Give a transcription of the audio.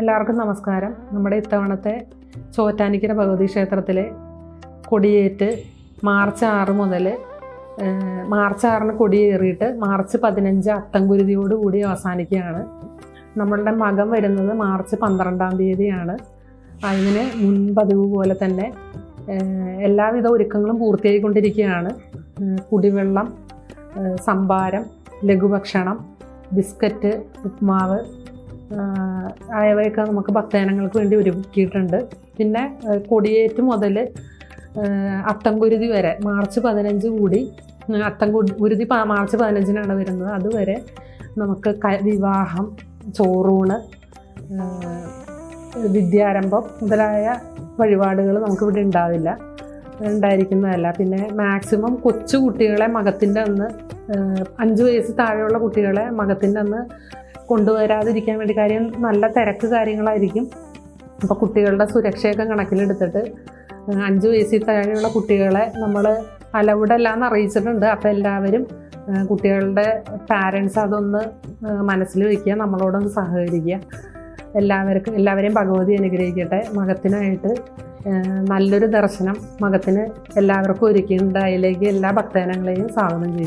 എല്ലാവർക്കും നമസ്കാരം. നമ്മുടെ ഇത്തവണത്തെ ചോറ്റാനിക്കര ഭഗവതി ക്ഷേത്രത്തിലെ കൊടിയേറ്റ് മാർച്ച് ആറ് മുതൽ മാർച്ച് ആറിന് കൊടിയേറിയിട്ട് മാർച്ച് പതിനഞ്ച് അത്തംകുരുതിയോട് കൂടി അവസാനിക്കുകയാണ്. നമ്മളുടെ മകം വരുന്നത് മാർച്ച് പന്ത്രണ്ടാം തീയതിയാണ്. അതിന് മുൻപതിവ് പോലെ തന്നെ എല്ലാവിധ ഒരുക്കങ്ങളും പൂർത്തിയായിക്കൊണ്ടിരിക്കുകയാണ്. കുടിവെള്ളം സംഭാരം ലഘുഭക്ഷണം ബിസ്ക്കറ്റ് ഉപ്മാവ് ആയവയൊക്കെ നമുക്ക് ഭക്തജനങ്ങൾക്ക് വേണ്ടി ഒരുക്കിയിട്ടുണ്ട്. പിന്നെ കൊടിയേറ്റ് മുതൽ അത്തംകുരുതി വരെ മാർച്ച് പതിനഞ്ച് കൂടി ആഹ് അത്തം കു- കുരുതി പ- മാർച്ച് പതിനഞ്ചിനാണ് വരുന്നത്. അതുവരെ നമുക്ക് വിവാഹം ചോറൂണ് വിദ്യാരംഭം മുതലായ വഴിപാടുകൾ നമുക്കിവിടെ ഉണ്ടാവില്ല. ഉണ്ടായിരിക്കുന്നതല്ല. പിന്നെ മാക്സിമം കൊച്ചു കുട്ടികളെ മകത്തിന്റെ അന്ന് അഞ്ച് വയസ്സ് താഴെയുള്ള കുട്ടികളെ മകത്തിന്റെ അന്ന് കൊണ്ടുവരാതിരിക്കാൻ വേണ്ടി കാര്യം നല്ല തിരക്ക് കാര്യങ്ങളായിരിക്കും. അപ്പോൾ കുട്ടികളുടെ സുരക്ഷയൊക്കെ കണക്കിലെടുത്തിട്ട് അഞ്ച് വയസ്സിൽ താഴെയുള്ള കുട്ടികളെ നമ്മൾ അലൗഡ് അല്ലാന്ന് അറിയിച്ചിട്ടുണ്ട്. അപ്പോൾ എല്ലാവരും കുട്ടികളുടെ പാരൻസ് അതൊന്ന് മനസ്സിൽ വയ്ക്കുക നമ്മളോടൊന്ന് സഹകരിക്കുക. എല്ലാവർക്കും എല്ലാവരെയും ഭഗവതി അനുഗ്രഹിക്കട്ടെ. മകത്തിനായിട്ട് നല്ലൊരു ദർശനം മകത്തിന് എല്ലാവർക്കും ഒരുക്കിയിട്ടുണ്ട്. അതിലേക്ക് എല്ലാ ഭക്തജനങ്ങളെയും സ്വാഗതം ചെയ്യും